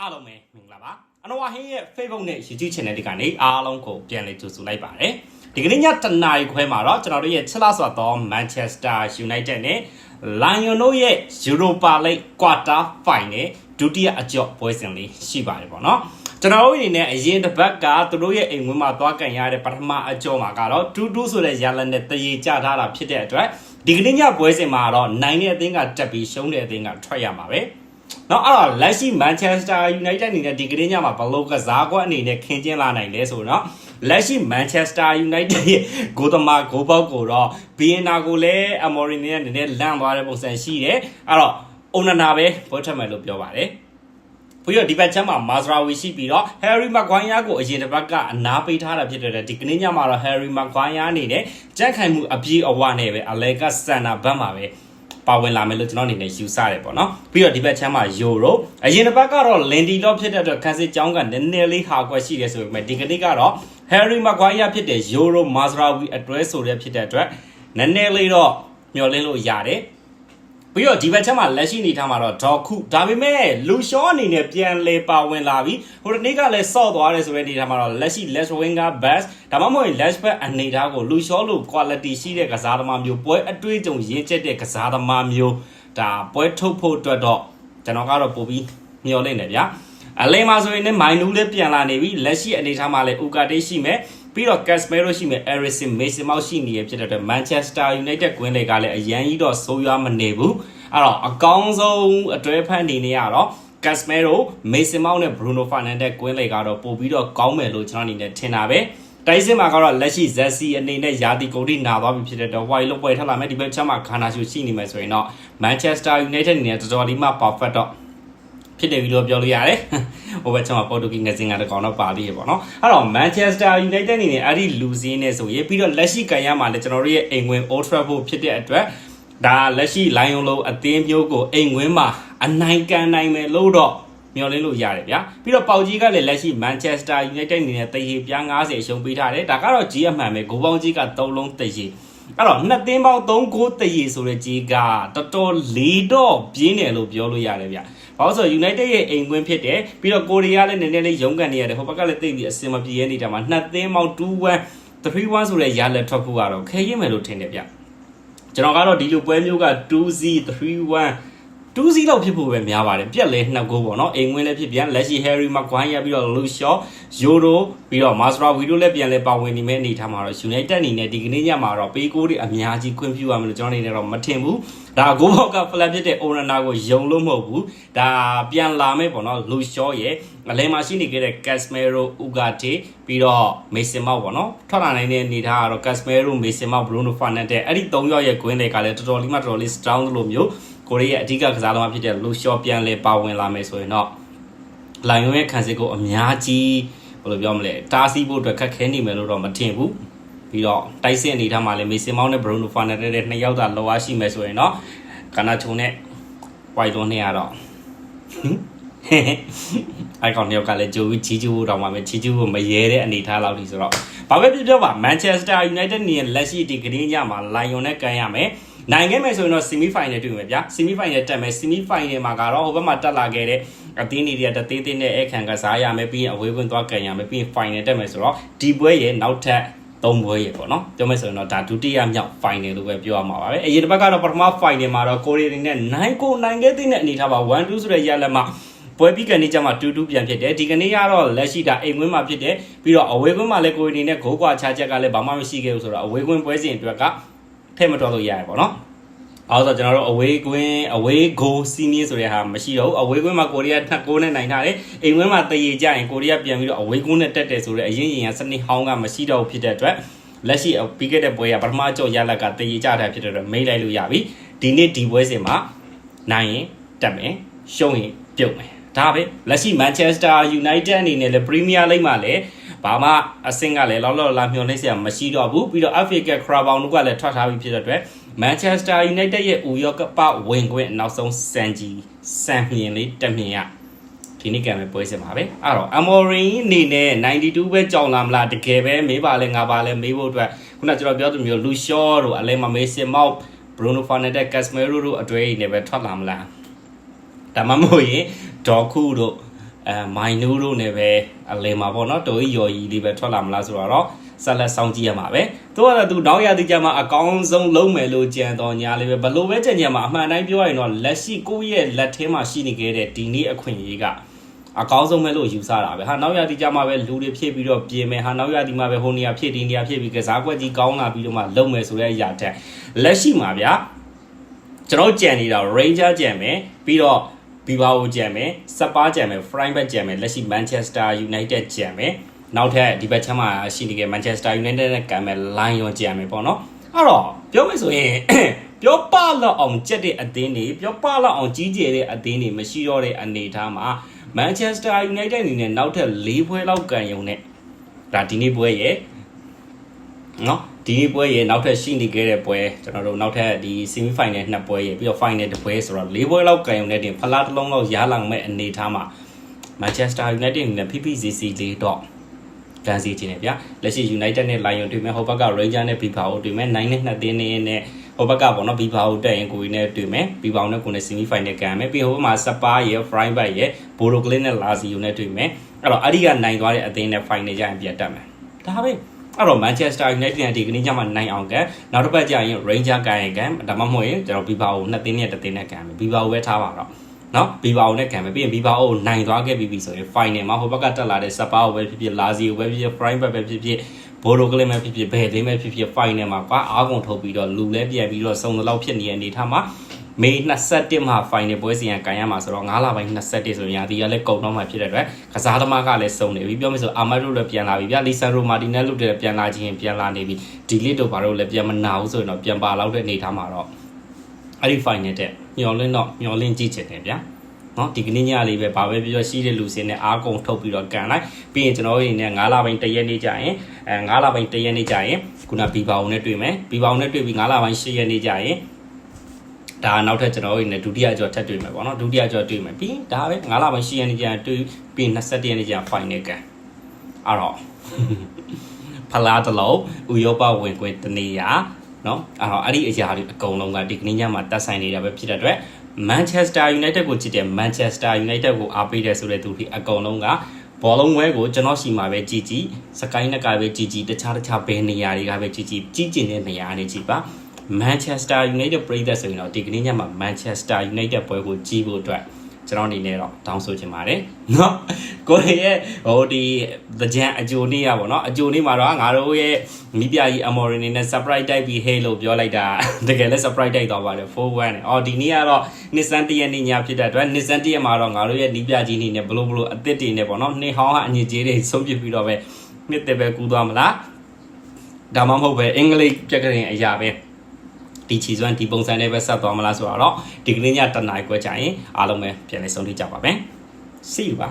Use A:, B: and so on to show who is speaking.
A: အားလုံးပဲမင်္ဂလာပါအနော်ဝါဟင်းရဲ့ Facebook နဲ့ YouTube Channel တွေကနေအားလုံးကိုပြန်လည်ကြိုဆိုလိုက်ပါတယ်ဒီကနေ့ညတနာရီခွဲမှာတော့ကျွန်တော်တို့ရဲ့ချစ်လာဆိုတော့ Manchester United နဲ့ Lion တို့ရဲ့ Europa League Quarter Final ဒုတိယအကြော့ပွဲစဉ်လေးရှိပါတယ်ပေါ့နော်ကျွန်တော်တို့အနေနဲ့အရင်တစ်ပတ်ကသူတို့ရဲ့အိမ်ဝင်းမှာသွားကန်ရတဲ့ပထမအကြော့မှာကတော့2-2ဆိုတဲ့ရလနဲ့တရေကြထားတာဖြစ်တဲ့အတွက်ဒီကနေ့ညပွဲစဉ်မှာတော့နိုင်တဲ့အသင်းကတက်ပြီးရှုံးတဲ့အသင်းကထွက်ရမှာပဲ နော်အဲ့တော့လက်ရှိ Manchester United အနေနဲ့ဒီကနေ့ညမှာဘလို့ကစားကွက်အနေနဲ့ခင်းကျင်းလာနိုင်လဲဆိုတော့လက်ရှိ Manchester United ရဲ့ဂိုးသမားဂိုးပေါက်ကိုတော့ Vienna ကိုလည်း Amorim နဲ့နည်းနည်းလန့်သွားတဲ့ပုံစံရှိတယ်အဲ့တော့ Onana ပဲဘောထက်မယ်လို့ပြောပါတယ်ပြီးတော့ဒီဘက်ချမ်းမှာ Mazraoui ရှိပြီးတော့ Harry Maguire ကိုအရင်တစ်ပတ်ကအနာပေးထားတာဖြစ်တဲ့အတွက်ဒီကနေ့ညမှာတော့ Harry Maguire အနေနဲ့ကြက်ခိုင်မှုအပြည့်အဝနဲ့ပဲ Alega Sana ဘက်မှာပဲ ပါဝင်လာမယ်လို့ကျွန်တော်အနေနဲ့ယူဆတယ်ပေါ့နော်ပြီးတော့ဒီဘက်ချမ်းမှာယူရိုအရင်တစ်ပတ်ကတော့လင်ဒီတော့ဖြစ်တဲ့အတွက်ခန်းစစ်ကြောင်းကနည်းနည်းလေးဟာကွက်ရှိတယ်ဆိုပေမဲ့ဒီကနေ့ကတော့ Harry Maguire ဖြစ်တဲ့ယူရို Mazraoui အတွဲဆိုတဲ့ဖြစ်တဲ့အတွက်နည်းနည်းလေးတော့မျှော်လင့်လို့ရတယ် ပြီးတော့ဒီဘက်ချက်မှာလက်ရှိအနေထားမှာတော့ဒေါ်ခုဒါပေမဲ့လူရှောအနေနဲ့ပြန်လဲပါဝင်လာပြီးဟိုတနေ့ကလည်းဆော့သွားတယ်ဆိုတဲ့အနေထားမှာတော့လက်ရှိ left winger back ဒါမှမဟုတ် left back အနေထားကိုလူရှောလို့ quality ရှိတဲ့ကစားသမားမျိုးပွဲအတွေ့အကြုံရင့်ကျက်တဲ့ကစားသမားမျိုးဒါပွဲထုတ်ဖို့အတွက်တော့ကျွန်တော်ကတော့ပို့ပြီးမျှော်လင့်နေဗျာအလဲမှာဆိုရင်လည်းမိုင်နူးလေးပြန်လာနေပြီလက်ရှိအနေထားမှာလည်းဥကာတေးရှိမယ် ပြီးတော့ Casemiro ရှိမယ် Eriksen Mason Mount ရှိနေရဖြစ်တဲ့အတွက် Manchester United ကွင်းတွေကလည်းအရန်ကြီးတော့ဆိုးရွားမနေဘူးအဲ့တော့အကောင်းဆုံးအတွဲဖက်အနေနဲ့ကတော့ Casemiro Mason Mount နဲ့ Bruno Fernandes ကွင်းတွေကတော့ပို့ပြီးတော့ကောင်းမယ်လို့ကျွန်တော်အနေနဲ့ထင်တာပဲတိုက်စစ်မှာကတော့လက်ရှိ Zessi အနေနဲ့ယာတီကိုတိနာသွားပြီဖြစ်တဲ့တော့ White လို့ပွဲထလာမယ်ဒီဘက်ချက်မှာခါနာရှူရှိနေမယ်ဆိုရင်တော့ Manchester United အနေနဲ့တော်တော်လေးမှ perfect တော့ ဖြစ်တယ်ပြီးတော့ပြောလို့ရတယ်။ဟိုဘက်ချက်မှာပေါ်တူဂီငစင်ကတကောင်တော့ပါသေးရပေါ့နော်။အဲ့တော့ Manchester United အနေနဲ့အဲ့ဒီလူစင်းနဲ့ဆိုရင်ပြီးတော့လက်ရှိကန်ရမှာလည်းကျွန်တော်တို့ရဲ့အိမ်ဝင် Old Trafford ဖြစ်တဲ့အတွက်ဒါလက်ရှိ Lion လုံးအသင်းမျိုးကိုအိမ်ဝင်မှာအနိုင်ကန်နိုင်မယ်လို့တော့မျှော်လင့်လို့ရတယ်ဗျာပြီးတော့ပေါကြီးကလည်းလက်ရှိ Manchester United အနေနဲ့တရေပြား90ရှုံးပေးထားတယ်ဒါကတော့ကြီးအမှန်ပဲဂိုးပေါင်းကြီးက3လုံးတရေ အဲ့တော့နှစ်သင်းပေါင်း3ဂိုးတရေဆိုတဲ့ကြီးကတော်တော်လေးတော့ပြင်းတယ်လို့ပြောလို့ရတယ်ဗျာဘာလို့ဆို United ရဲ့အိမ်ကွင်းဖြစ်တယ်ပြီးတော့ကိုရီးယားလည်းနည်းနည်းလေးရုန်းကန်နေရတယ်ဟိုဘက်ကလည်းသိပြီးအစင်မပြေရနေတာမှာနှစ်သင်းပေါင်း2-1 3-1ဆိုတဲ့ရလက်ထွက်ဖို့ကတော့ခဲရင်မယ်လို့ထင်တယ်ဗျကျွန်တော်ကတော့ဒီလိုပွဲမျိုးက2-0 3-1 2-0လောက်ဖြစ်ဖို့ပဲများပါတယ်ပြက်လဲနှစ်ဂိုးပေါ့နော်အိမ်ဝင်လည်းဖြစ်ပြန်လက်ရှိ Harry Maguire ပြီးတော့ Lucio Euro ပြီးတော့ Mazraoui တို့လည်းပြန်လဲပါဝင်နေမဲ့အနေထားမှာတော့ United အနေနဲ့ဒီကနေ့ညမှာတော့ပေးကိုးတွေအများကြီးခွင့်ပြုရမယ်လို့ကျွန်တော်အနေနဲ့တော့မထင်ဘူးဒါဂိုးဘောက်က flat ဖြစ်တဲ့ Onana ကိုယုံလို့မဟုတ်ဘူးဒါပြန်လာမဲ့ပေါ့နော် Lucio ရဲ့အလဲမှာရှိနေခဲ့တဲ့ Casemiro Ugarte ပြီးတော့ Mason Mount ပေါ့နော်ထွက်လာနိုင်တဲ့အနေထားကတော့ Casemiro Mason Mount Bruno Fernandes အဲ့ဒီ၃ယောက်ရဲ့ queen တွေကလည်းတော်တော်လေးမှတော်တော်လေး strong လို့မျိုး ကိုရီးယားအဓိကကစားသမားဖြစ်တဲ့လူရှော့ပြန်လဲပါဝင်လာမယ်ဆိုရင်တော့လိုင်ယွန်ရဲ့ခံစစ်ကိုအများကြီးဘယ်လိုပြောမလဲတားဆီးဖို့အတွက်ခက်ခဲနေမယ်လို့တော့မထင်ဘူးပြီးတော့တိုက်စစ်အနေထားမှာလည်းမေဆင်မောင်းနဲ့ဘရုနိုဖာနယ်တဲ့နှစ်ယောက်သာလောအားရှိမယ်ဆိုရင်တော့ကနာချုံနဲ့ဝိုင်လွန်နဲ့ကတော့အဲ့ကောင်တယောက်ကလည်းဂျိုပြီးချီချူတော့မှပဲချီချူကိုမရဲတဲ့အနေထားလောက်ဒီဆိုတော့ဘာပဲဖြစ်ဖြစ်ပါ Manchester United နေလက်ရှိဒီဂရင်းညမှာ Lion နဲ့ကန်ရမယ် နိုင်ခဲ့မယ်ဆိုရင်တော့ semi final တွေ့မယ်ဗျာ semi final တက်မယ် semi final မှာကတော့ဟိုဘက်မှာတက်လာခဲ့တဲ့အသင်းတွေတသေးသေးနဲ့အခန့်ကစားရမယ်ပြီးရင်အဝေးကွင်းသွားကန်ရမယ်ပြီးရင် final တက်မယ်ဆိုတော့ဒီပွဲရဲ့နောက်ထပ်သုံးပွဲရေပေါ့နော်ပြောမယ်ဆိုရင်တော့ဒါဒုတိယမြောက် final လို့ပဲပြောရမှာပါပဲအရင်တစ်ပတ်ကတော့ပထမ final မှာတော့ကိုရီးယားနဲ့နိုင်ကိုနိုင်ခဲ့တဲ့အနေထားပါ1-2ဆိုတဲ့ရလက်မှာပွဲပြီးကနေကြမှာ2-2ပြန်ဖြစ်တယ်ဒီကနေ့ကတော့လက်ရှိတာအိမ်ကွင်းမှာဖြစ်တယ်ပြီးတော့အဝေးကွင်းမှာလည်းကိုရီးယားနဲ့ဂိုးကွာချချက်ကလည်းဘာမှမရှိခဲ့ဘူးဆိုတော့အဝေးကွင်းပွဲစဉ်အတွက်က ထဲ့မတော်လို့ရတယ်ပေါ့နော်အော်ဆိုကျွန်တော်တို့အဝေးကွင်းအဝေးဂိုးစီးမီးဆိုတဲ့ဟာမရှိတော့ဘူးအဝေးကွင်းမှာကိုရီးယားနှစ်ကိုးနဲ့နိုင်ထားတယ်အိမ်ကွင်းမှာတရေကြရင်ကိုရီးယားပြန်ပြီးတော့အဝေးကွင်းနဲ့တက်တယ်ဆိုတော့အရင်ရင်ကစနစ်ဟောင်းကမရှိတော့ဘူးဖြစ်တဲ့အတွက်လက်ရှိပြီးခဲ့တဲ့ပွဲကပထမကြော့ရလက်ကတရေကြတာဖြစ်တဲ့အတွက်မိတ်လိုက်လို့ရပြီဒီနေ့ဒီပွဲစဉ်မှာနိုင်ရင်တက်မယ်ရှုံးရင်ပြုတ်မယ် ဒါပဲလက်ရှိ Manchester United အနေနဲ့လည်း Premier League မှာလည်းဘာမှအဆင့်ကလည်းလောက်လောက်လာမျှော်လင့်စရာမရှိတော့ဘူးပြီးတော့ FA Cup Carabao တို့ကလည်းထွက်ထားပြီးဖြစ်တဲ့အတွက် Manchester United ရဲ့ဥရောကပဝင်ခွင့်နောက်ဆုံးစံကြီးစံမြင်လေးတက်မြင်ရဒီနေ့ကံပဲပွဲစစ်ပါပဲအဲ့တော့ Amorim အနေနဲ့92ပဲကြောင်လာမလားတကယ်ပဲမေးပါလဲငါပါလဲမေးဖို့အတွက်ခုနကျွန်တော်ပြောသလိုမျိုး Lucio တို့အလဲမှာ Mason Mount Bruno Fernandes Casemiro တို့အတွေ့အကြုံနဲ့ပဲထွက်လာမလားဒါမှမဟုတ်ရင် ဒေါ်ခုတို့အဲမိုင်နူးတို့နဲ့ပဲအလင်မှာပေါ့နော်တိုကြီးယော်ကြီးလေးပဲထွက်လာမလားဆိုတော့ဆက်လက်ဆောင်ကြည့်ရမှာပဲသူကတော့သူနောက်ရသည်ကြမှာအကောင်းဆုံးလုံးမယ်လို့ကြံတော်ညာလေးပဲဘလို့ပဲကြံကြံမှာအမှန်တိုင်းပြောရရင်တော့လက်ရှိကိုယ့်ရဲ့လက်ထဲမှာရှိနေခဲ့တဲ့ဒီနေ့အခွင့်အရေးကအကောင်းဆုံးပဲလို့ယူဆတာပဲဟာနောက်ရသည်ကြမှာပဲလူတွေဖြည့်ပြီးတော့ပြင်မယ်ဟာနောက်ရသည်မှာပဲဟိုနေရာဖြည့်ဒီနေရာဖြည့်ပြီးကစားကွက်ကြီးကောင်းလာပြီးတော့မှလုံးမယ်ဆိုတဲ့အရာတက်လက်ရှိမှာဗျာကျွန်တော်ကြံနေတာ Ranger ကြံမယ်ပြီးတော့ Bilbao ကြံမယ်စပါးကြံမယ် Freiburg ကြံမယ်လက်ရှိ Manchester United ကြံမယ်နောက်ထပ်ဒီဘက်ချမ်းမှာရှိနေကြ Manchester United နဲ့ကံမယ် Lion ကြံမယ်ပေါ့နော်အဲ့တော့ပြောမယ်ဆိုရင်ပြောပလောက်အောင်ကြက်တဲ့အသင်းတွေပြောပလောက်အောင်ကြီးကျယ်တဲ့အသင်းတွေမရှိတော့တဲ့အနေအထားမှာ Manchester United အနေနဲ့နောက်ထပ်၄ပွဲလောက်ကံရုံနဲ့ဒါဒီနေ့ပွဲရဲ့နော် ဒီနေ့ပွဲရေနောက်ထပ်ရှိနေခဲ့တဲ့ပွဲကျွန်တော်တို့နောက်ထပ်ဒီ semi final နှစ်ပွဲရေပြီးတော့ final တစ်ပွဲဆိုတော့၄ပွဲလောက်ကန်ရုံနဲ့တင်ဖလားတစ်လုံးလောက်ရလောင်မဲ့အနေထားမှာ Manchester United အနေနဲ့ PPCC လေးတော့ကန်စီခြင်းနဲ့ဗျာလက်ရှိ United နဲ့ Lion တွေ့မယ်ဟိုဘက်က Ranger နဲ့ Bilbao တွေ့မယ်9နဲ့2သင်းနေနဲ့ဟိုဘက်ကပေါ့နော် Bilbao တက်ရင်ကိုကြီးနဲ့တွေ့မယ် Bilbao နဲ့ကိုနဲ့ semi final ကန်မယ်ပြီးဟိုဘက်မှာ Spa ရေ Freiburg ရေ Bodo Glimt နဲ့ Lazio နဲ့တွေ့မယ်အဲ့တော့အဲ့ဒီကနိုင်သွားတဲ့အသင်းနဲ့ final ကြရင်ပြန်တက်မယ်ဒါပဲ အဲ့တော့ Manchester United နဲ့ဒီကနေ့ညမှာနိုင်အောင်ကနောက်တစ်ပတ်ကျရင် Ranger ကန်ရင်ကန်ဒါမှမဟုတ်ရင်ကျွန်တော် Bilbao ကိုနှစ်သင်းနဲ့တစ်သင်းနဲ့ကန်မယ် Bilbao ပဲထားပါတော့နော် Bilbao နဲ့ကန်မယ်ပြီးရင် Bilbao ကိုနိုင်သွားခဲ့ပြီဆိုရင် final မှာဟိုဘက်ကတက်လာတဲ့ Sapa ကိုပဲဖြစ်ဖြစ် Lazio ကိုပဲဖြစ်ဖြစ် Freiburg ပဲဖြစ်ဖြစ် Bodo Glimt ပဲဖြစ်ဖြစ်ဘယ်သင်းပဲဖြစ်ဖြစ် final မှာကွာအားကုန်ထုတ်ပြီးတော့လူလဲပြန်ပြီးတော့စုံတော့ဖြစ်နေတဲ့အနေထားမှာ မေ21မှာ final ပွဲစီရင်ကန်ရမှာဆိုတော့9လပိုင်း21ဆိုရင်ရာသီကလည်းကုန်တော့မှာဖြစ်တဲ့အတွက်ကစားသမားကလည်းစုံနေပြီပြောမယ်ဆိုအာမတ်တို့လည်းပြန်လာပြီဗျလီဆန်ရိုမာတီနယ်တို့လည်းပြန်လာခြင်းပြန်လာနေပြီဒီလစ်တို့ဘာလို့လည်းပြန်မနာဘူးဆိုရင်တော့ပြန်ပါလောက်တဲ့အနေထားမှာတော့အဲ့ဒီ final တဲ့မျောလင်းတော့မျောလင်းကြည့်ချင်တယ်ဗျာနော်ဒီကနေ့ညလေးပဲဘာပဲပြောရှိတဲ့လူစင်းနဲ့အားကုန်ထုတ်ပြီးတော့ကန်လိုက်ပြီးရင်ကျွန်တော်တို့နေ9လပိုင်း1ရက်နေ့ကျရင်အဲ9လပိုင်း1ရက်နေ့ကျရင်ခုနဘီဘောင်နဲ့တွေ့မယ်ဘီဘောင်နဲ့တွေ့ပြီး9လပိုင်း10ရက်နေ့ကျရင် ဒါနောက်ထပ်ကျွန်တော်တို့နေဒုတိယကြော်ထပ်တွေ့မယ်ပေါ့နော်ဒုတိယကြော်တွေ့မယ်ပြီးဒါပဲ9လပိုင်း10ရက်နေ့ကျရင်တွေ့ပြီး21ရက်နေ့ကျရင် final ကန်အဲ့တော့ဖလားတစ်လုံးဥရောပဝင်ခွင့်တနေရနော်အဲ့တော့အဲ့ဒီအရာတွေအကုန်လုံးကဒီကနေ့ညမှာတက်ဆိုင်နေတာပဲဖြစ်တဲ့အတွက် Manchester United ကိုကြည့်တယ် Manchester United ကိုအားပေးတယ်ဆိုတဲ့သူတွေအကုန်လုံးကဘောလုံးဝဲကိုကျွန်တော်ရှိမှာပဲကြည်ကြည်စကိုင်းနက်ကပဲကြည်ကြည်တခြားတခြားဘယ်နေရာတွေကပဲကြည်ကြည်ကြည်ကျင်တဲ့နေရာနေကြည်ပါ Manchester United ပြည်သက်ဆိုရင်တော့ဒီကနေ့ညမှာ Manchester United ပွဲကိုကြည့်ဖို့အတွက်ကျွန်တော်အနေနဲ့တော့တောင်းဆိုချင်ပါတယ်เนาะကိုရီးရဲ့ဟိုဒီသကြံအကြိုနေ့ရပါတော့အကြိုနေ့မှာတော့ငါတို့ရဲ့မိပြကြီး Amorin နေနဲ့ surprise တိုက်ပြီး hey လို့ပြောလိုက်တာတကယ်လဲ surprise တိုက်သွားပါတယ်4-1နဲ့အော်ဒီနေ့ကတော့ Nissan တရက်နေ့ညဖြစ်တဲ့အတွက် Nissan တရက်မှာတော့ငါတို့ရဲ့မိပြကြီးနေနဲ့ဘလို့ဘလို့အသစ်တွေနဲ့ပေါ့နော်နေဟောင်းကအညစ်အကြေးတွေဆုံးပြပြီးတော့ပဲနှစ်သက်ပဲကူးသွားမလားဒါမှမဟုတ်ပဲအင်္ဂလိပ်ပြက်ကလေးအရာပဲ ဒီချီစွမ်းဒီပုံစံနဲ့ပဲဆက်သွားမလားဆိုတော့ဒီကနေ့ညတနားခွဲကြရင်အားလုံးပဲပြန်လည်ဆုံးဖြတ်ကြပါမယ် See you ပါ